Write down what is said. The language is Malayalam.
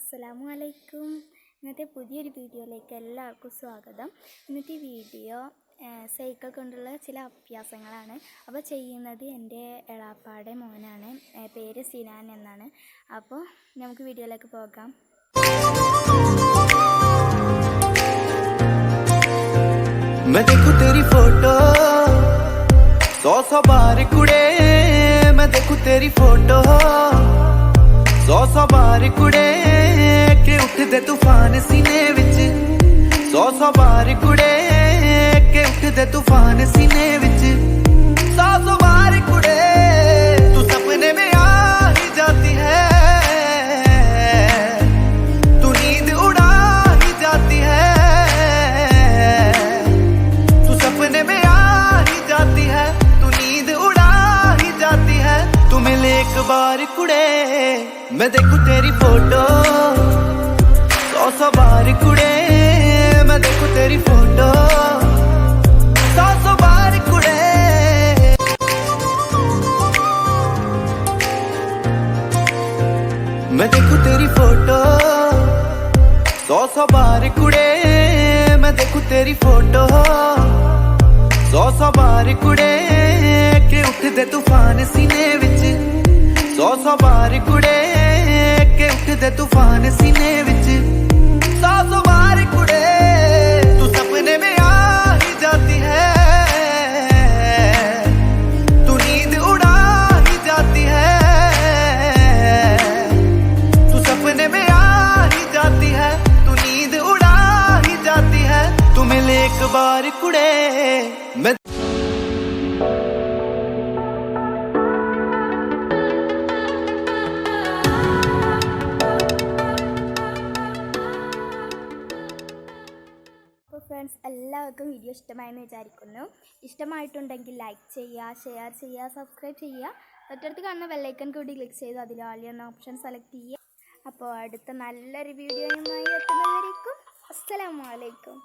അസ്സലാമു അലൈക്കും ഇന്നത്തെ പുതിയൊരു വീഡിയോയിലേക്ക് എല്ലാവർക്കും സ്വാഗതം ഇന്നത്തെ വീഡിയോ ഏഹ്, സൈക്കിൾ കൊണ്ടുള്ള ചില അഭ്യാസങ്ങളാണ് അപ്പോൾ ചെയ്യുന്നത് എൻ്റെ എളാപ്പാടെ മോനാണ് ഏഹ്, പേര് സിനാൻ എന്നാണ് അപ്പോൾ നമുക്ക് വീഡിയോയിലേക്ക് പോകാം मैं देखूं तेरी फोटो सौ सौ बार कुड़े मैं देखूं तेरी फोटो सौ सौ बार कुड़े ਦੇ ਤੂਫਾਨ ਸੀਨੇ ਵਿੱਚ। ਸੌ ਸੌ ਵਾਰ ਕੁੜੇ ਕੇ ਉੱਠਦੇ ਤੂਫਾਨ ਸੀਨੇ ਵਿੱਚ। ਸੌ ਸੌ ਵਾਰ ਕੁੜੇ, ਤੂੰ ਸੁਪਨੇ ਮੇ ਆ ਹੀ ਜਾਂਦੀ ਹੈ। ਤੂੰ ਨੀਂਦ ਉਡਾ ਹੀ ਜਾਂਦੀ ਹੈ। ਤੂੰ ਸੁਪਨੇ ਮੇ ਆ ਹੀ ਜਾਂਦੀ ਹੈ। ਤੂੰ ਨੀਂਦ ਉਡਾ ਹੀ ਜਾਂਦੀ ਹੈ। ਤੂੰ ਮਿਲੇ ਇੱਕ ਵਾਰ ਕੁੜੇ, ਮੈਂ ਦੇਖੂ ਤੇਰੀ ਫੋਟੋ। ਮੈਂ ਦੇਖੂ ਤੇਰੀ ਫੋਟੋ। ਸੌ ਸੋ ਬਾਰ ਕੁੜੇ, ਮੈਂ ਦੇਖੂ ਤੇਰੀ ਫੋਟੋ। ਸੌ ਸੋ ਬਾਰ ਕੁੜੇ, ਕਿ ਉੱਠਦੇ ਤੂਫਾਨ ਸੀਨੇ ਵਿੱਚ। ਸੌ ਸੋ ਬਾਰ ਕੁੜੇ, ਕਿ ਉੱਠਦੇ ਤੂਫਾਨ ਸੀਨੇ ਵਿੱਚ। बार कुड़े मैं ഫ്രണ്ട്സ് എല്ലാവർക്കും വീഡിയോ ഇഷ്ടമായെന്ന് വിചാരിക്കുന്നു. ഇഷ്ടമായിട്ടുണ്ടെങ്കിൽ ലൈക്ക് ചെയ്യുക ഷെയർ ചെയ്യുക സബ്സ്ക്രൈബ് ചെയ്യുക. തൊട്ടടുത്ത് കാണുന്ന ബെല്ലൈക്കൺ കൂടി ക്ലിക്ക് ചെയ്ത് അതിൽ ഓൾ എന്ന ഓപ്ഷൻ സെലക്ട് ചെയ്യുക. അപ്പോൾ അടുത്ത നല്ലൊരു വീഡിയോയുമായി എത്തുന്നവരേക്കും. അസ്സലാമലൈക്കും